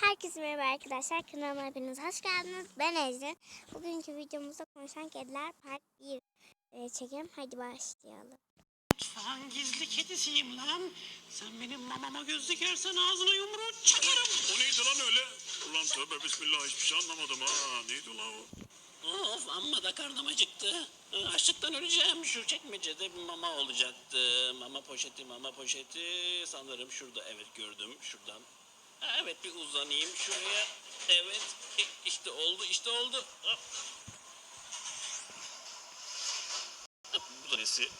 Herkese merhaba arkadaşlar. Kanalıma hepiniz hoş geldiniz. Ben Ecrin. Bugünkü videomuzda konuşan kediler part 1 e, çekelim. Hadi başlayalım. Sen gizli kedisiyim lan. Sen benim mamama göz dikersen ağzına yumruğu çakarım. O neydi lan öyle? Ulan tövbe bismillah hiçbir şey anlamadım ha. Neydi lan o? Of amma da karnım acıktı. Açlıktan öleceğim. Şu çekmecede bir mama olacaktı. Mama poşeti, mama poşeti. Sanırım şurada evet gördüm. Şuradan. Evet bir uzanayım şuraya. Evet e, işte oldu işte oldu. Bu da nesi?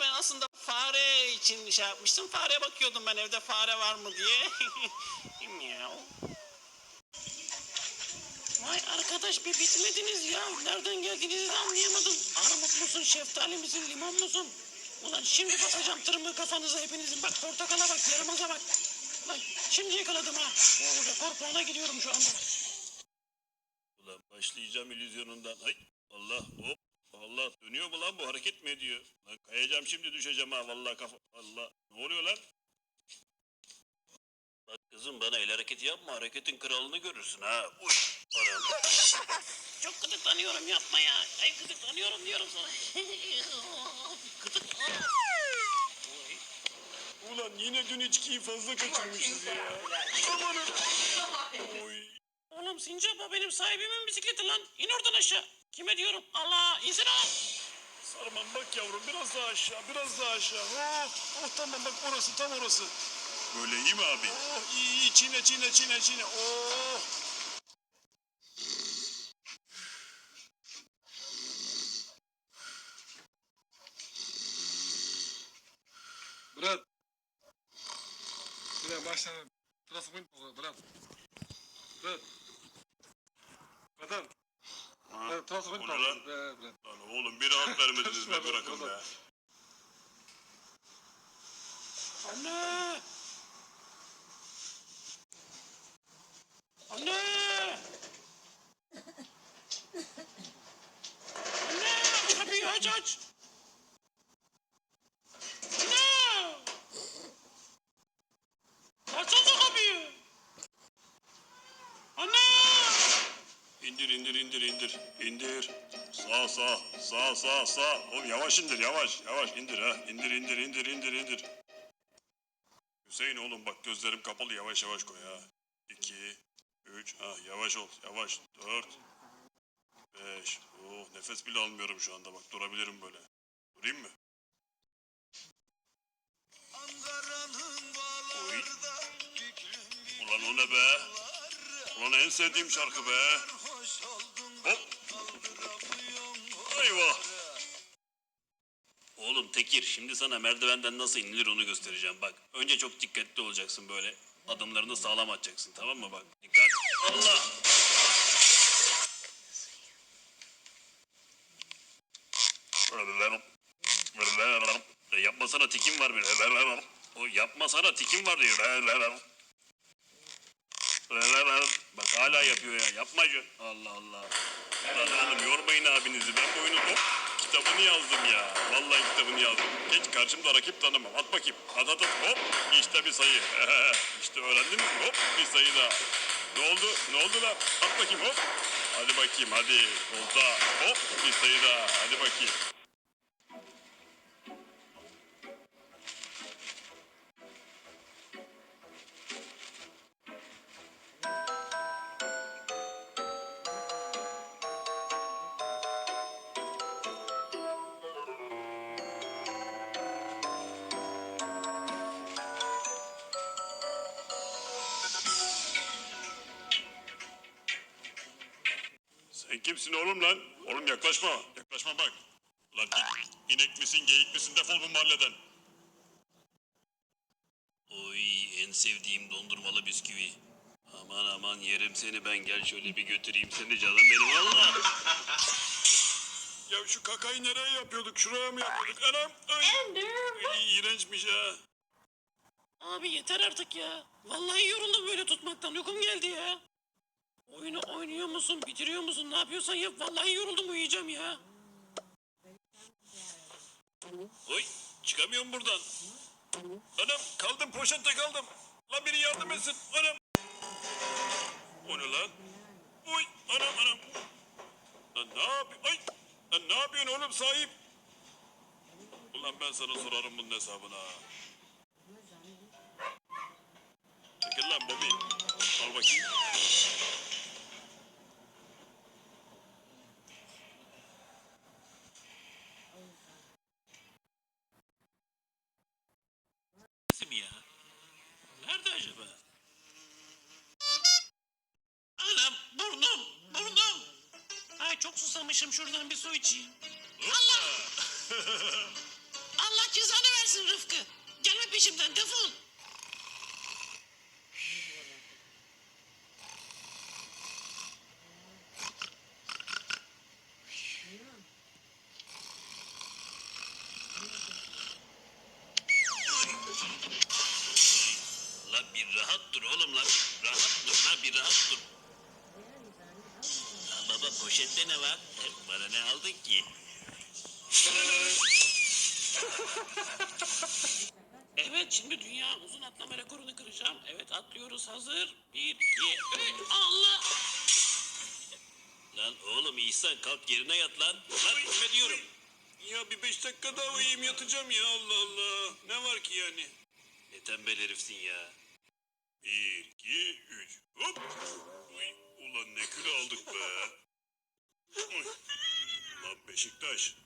Ben aslında, fare için şey yapmıştım. Fare bakıyordum ben evde fare var mı diye. Vay arkadaş bir bitmediniz ya. Nereden geldiğinizi anlayamadım. Armut musun, şeftali misin, limon musun? Ulan şimdi basacağım tırmığı kafanıza hepinizin. Bak portakala bak, yarımaza bak. Bak şimdi yakaladım ha. Oo, rekor puana gidiyorum şu anda. Ulan başlayacağım illüzyonundan. Ay Allah hop. Allah dönüyor mu lan bu hareket mi ediyor? Lan kayacağım şimdi düşeceğim ha vallahi kafa. Allah ne oluyor lan? Bak kızım bana el hareketi yapma hareketin kralını görürsün ha. Uy. Çok gıdıklanıyorum yapma ya. Ay gıdıklanıyorum diyorum sana. Gıdık. Ulan yine dün içkiyi fazla kaçırmışız ya. Amanın. Oy. Oğlum Sincap benim sahibimin bisikleti lan. İn oradan aşağı. Kime diyorum? Allah insene. Sarman bak yavrum biraz daha aşağı biraz daha aşağı. Oh, oh tamam bak orası tam orası. Böyle iyi mi abi? Oh iyi iyi çiğne çiğne çiğne çiğne. Oh. Брат, бля, Маша, трансформируй, брат. Брат. Братан, Ha? брат, трансформируй, O ne lan? бля, брат. Lan oğlum bir rahat vermediniz be bırakın be. Anne. Anne. İndir indir indir indir. Sağ sağ sağ sağ sağ. Oğlum yavaş indir yavaş yavaş indir ha. İndir indir indir indir indir. Hüseyin oğlum bak gözlerim kapalı yavaş yavaş koy ha. İki, üç, ha yavaş ol yavaş. Dört, beş. Oh nefes bile almıyorum şu anda bak durabilirim böyle. Durayım mı? Oy. Ulan o ne be? Ulan en sevdiğim şarkı be. Hop. Eyvah. Oğlum Tekir şimdi sana merdivenden nasıl inilir onu göstereceğim bak. Önce çok dikkatli olacaksın böyle. Adımlarını sağlam atacaksın tamam mı bak. Dikkat. Allah. E, Yapmasana tikim var bir. O yapmasana tikim var diyor. Bak hala yapıyor ya. Yapma şu. Allah Allah. Lan oğlum yormayın abinizi. Ben bu oyunun hop kitabını yazdım ya. Vallahi kitabını yazdım. Geç karşımda rakip tanımam. At bakayım. At at at. Hop. İşte bir sayı. işte öğrendin mi? Hop bir sayı daha. Ne oldu? Ne oldu lan? At bakayım hop. Hadi bakayım hadi. Olta. Hop bir sayı daha. Hadi bakayım. Sen kimsin oğlum lan? Oğlum yaklaşma. Yaklaşma bak. Lan git. İnek misin geyik misin defol bu mahalleden. Oy en sevdiğim dondurmalı bisküvi. Aman aman yerim seni ben gel şöyle bir götüreyim seni canım benim Allah. ya şu kakayı nereye yapıyorduk? Şuraya mı yapıyorduk? Anam. Ay. Ay, iğrençmiş ha. Abi yeter artık ya. Vallahi yoruldum böyle tutmaktan. Uykum geldi ya. Oyunu oynuyor musun, bitiriyor musun, ne yapıyorsan yap. Vallahi yoruldum uyuyacağım ya. Oy çıkamıyorum buradan. Anam kaldım poşette kaldım. Lan biri yardım etsin. Anam. O ne lan? Uy anam anam. Lan ne yapıyorsun? Ay. Lan ne yapıyorsun oğlum sahip? Ulan ben sana sorarım bunun hesabını ha. Çekil lan Bobby. Al bakayım. Nasıl ya? Nerede acaba? Anam burnum burnum. Ay çok susamışım şuradan bir su içeyim. Allah! Allah cezanı versin Rıfkı. Gelme peşimden defol. Lan bir rahat dur oğlum lan. Rahat dur lan bir rahat dur. Poşette ne var? Bana ne aldın ki? Evet şimdi dünya uzun atlama rekorunu kıracağım. Evet atlıyoruz hazır. Bir, iki, üç. Allah! Lan oğlum İhsan kalk yerine yat lan. Lan ne diyorum? Ya bir beş dakika daha uyuyayım yatacağım ya Allah Allah. Ne var ki yani? Ne tembel herifsin ya. Bir, iki, üç. Hop. Uy, ulan ne kilo aldık be. Uy. Lan Beşiktaş.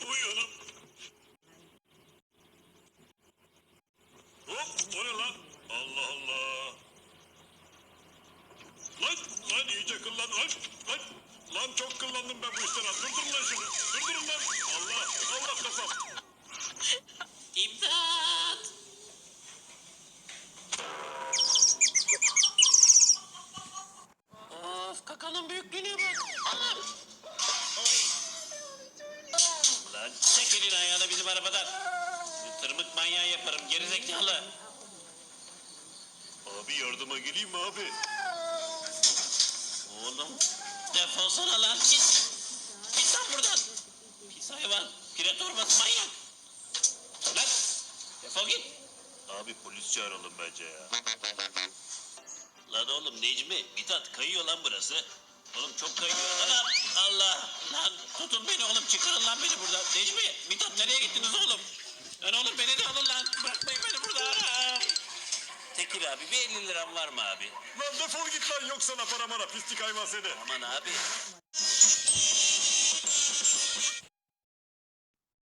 Uy anam. Bizim arabadan. Bir tırmık manyağı yaparım gerizekalı. Abi yardıma geleyim mi abi? Oğlum defolsana lan git. Git lan buradan. Pis hayvan. Pire torbası manyak. Lan defol git. Abi polis çağıralım bence ya. Lan oğlum Necmi, Mithat kayıyor lan burası. Oğlum çok kayıyor. Anam Allah lan tutun beni oğlum çıkarın lan beni buradan. Necmi, Mithat nereye gittiniz oğlum? Lan oğlum beni de alın lan. Bırakmayın beni burada. Tekir abi bir 50 liram var mı abi? Lan defol git lan yok sana para mara pislik hayvan seni. Aman abi